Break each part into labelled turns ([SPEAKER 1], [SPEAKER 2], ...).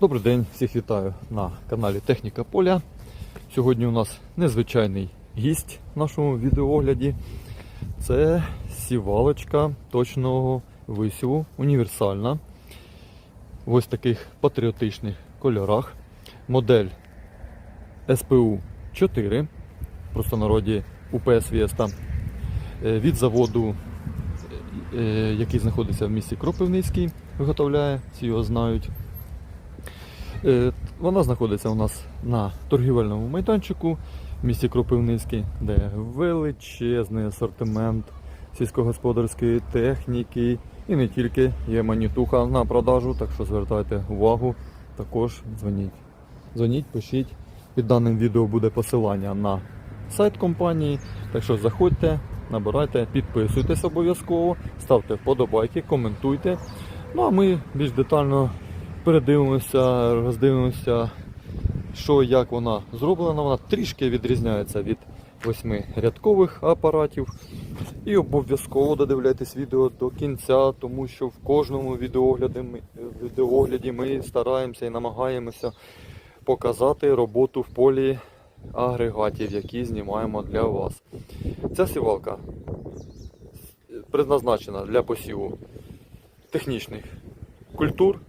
[SPEAKER 1] Добрий день, всіх вітаю на каналі Техніка Поля. Сьогодні у нас незвичайний гість в нашому відеоогляді. Це сівалочка точного висіву, універсальна. В ось таких патріотичних кольорах. Модель СПУ 4, просто народі УПС Веста. Е, Від заводу, е, який знаходиться в місті Кропивницький, виготовляє, всі його знають. Е, Вона знаходиться у нас на торгівельному майданчику в місті Кропивницький, де величезний асортимент сільськогосподарської техніки і не тільки є манітуха на продажу, так що звертайте увагу, також дзвоніть. Дзвоніть, пишіть. Під даним відео буде посилання на сайт компанії. Так що заходьте, набирайте, підписуйтесь обов'язково, ставте вподобайки, коментуйте. Ну а ми більш детально передивимося, роздивимося, що як вона зроблена. Вона трішки відрізняється від восьмирядкових апаратів. І обов'язково додивляйтесь відео до кінця, тому що в кожному відеогляді ми, відеогляді ми стараємося і намагаємося показати роботу в полі агрегатів, які знімаємо для вас. Ця сівалка предназначена для посіву технічних культур,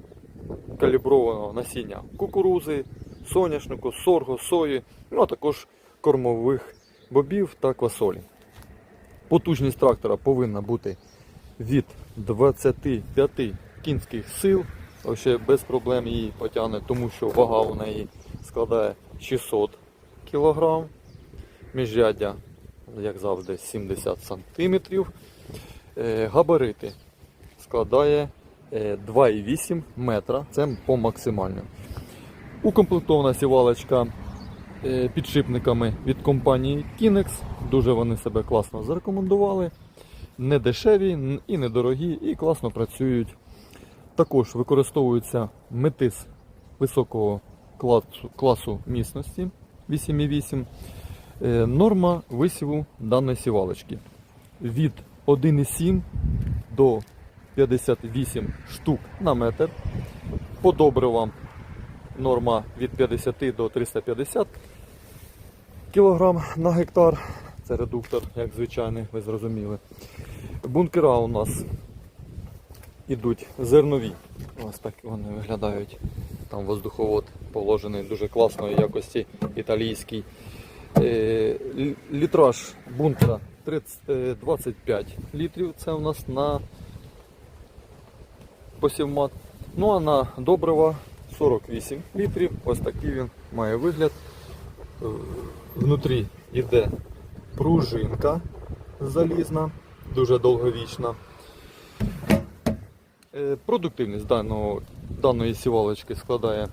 [SPEAKER 1] каліброваного насіння кукурузи, соняшнику, сорго, сої, ну а також кормових бобів та квасолі. Потужність трактора повинна бути від 25 кінських сил. Вообще без проблем її потягне, тому що вага у неї складає 600 кг. Міжряддя, як завжди, 70 см. Е, Габарити складає 2,8 метра. Це по максимальним. Укомплектована сівалочка е, підшипниками від компанії Kinex. Дуже вони себе класно зарекомендували. Не дешеві і недорогі, і класно працюють. Також використовуються метис високого класу, класу міцності 8,8. Е, Норма висіву даної сівалочки від 1,7 до 58 штук на метр. По добривам норма від 50 до 350 кг на гектар. Це редуктор, як звичайний, ви зрозуміли. Бункера у нас ідуть зернові. Ось так вони виглядають. Там воздуховод положений дуже класної якості італійський. Е, Літраж бункера 30, е, 25 літрів. Це у нас на посівмат. Ну а на добрива 48 літрів. Ось такий він має вигляд. Е, Внутрі йде пружинка залізна, дуже довговічна. Е, Продуктивність даного, даної сівалочки складає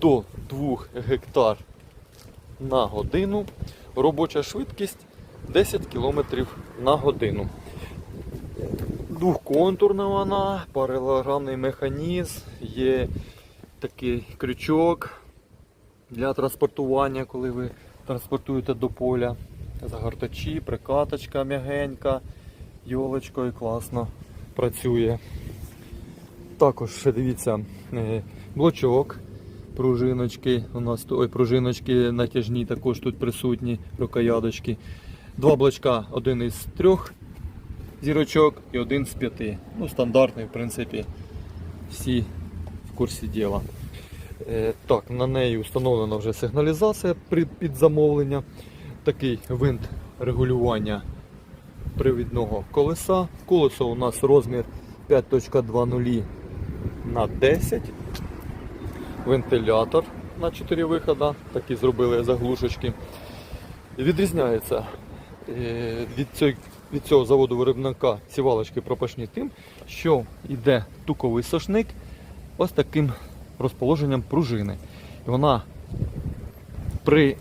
[SPEAKER 1] до 2 гектар на годину. Робоча швидкість 10 км на годину. Двохконтурна вона, паралелограмний механізм, є такий крючок для транспортування, коли ви транспортуєте до поля. Загортачі, прикаточка м'ягенька, йолочкою класно працює. Також ще дивіться е, блочок, пружиночки. У нас ой, пружиночки натяжні також тут присутні, рукоядочки. Два блочка, один із трьох зірочок і один з п'яти. Ну, стандартний, в принципі, всі в курсі діла. Е, так, на неї встановлена вже сигналізація під замовлення. Такий винт регулювання привідного колеса. Колесо у нас розмір 5.20 на 10. Вентилятор на 4 виходи. Такі зробили заглушечки. Відрізняється е, від цього, від цього заводу виробника сівалочки пропашні тим, що йде туковий сошник ось таким розположенням пружини. І вона при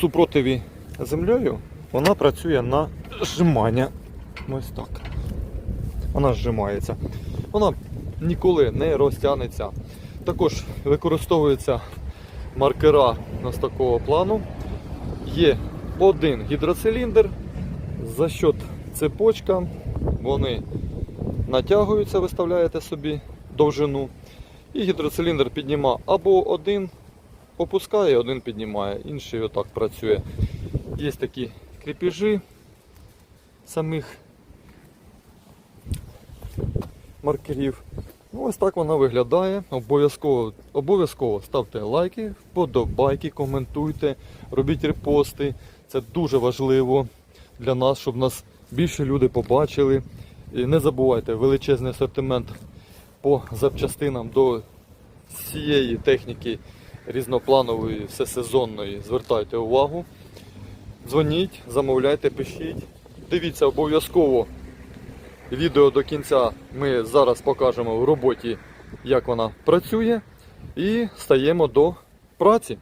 [SPEAKER 1] супротиві землею вона працює на зжимання. Ось так. Вона зжимається. Вона ніколи не розтягнеться. Також використовуються маркера з такого плану. Є один гідроциліндр. За счет цепочка вони натягуються, виставляєте собі довжину. І гідроциліндр піднімає або один опускає, один піднімає, інший отак працює. Є такі кріпежі самих маркерів. Ну, ось так вона виглядає. Обов'язково, обов'язково ставте лайки, вподобайки, коментуйте, робіть репости. Це дуже важливо для нас, щоб нас більше люди побачили. І не забувайте, величезний асортимент по запчастинам до цієї техніки різнопланової, всесезонної. Звертайте увагу. Дзвоніть, замовляйте, пишіть. Дивіться обов'язково відео до кінця. Ми зараз покажемо в роботі, як вона працює. І стаємо до праці.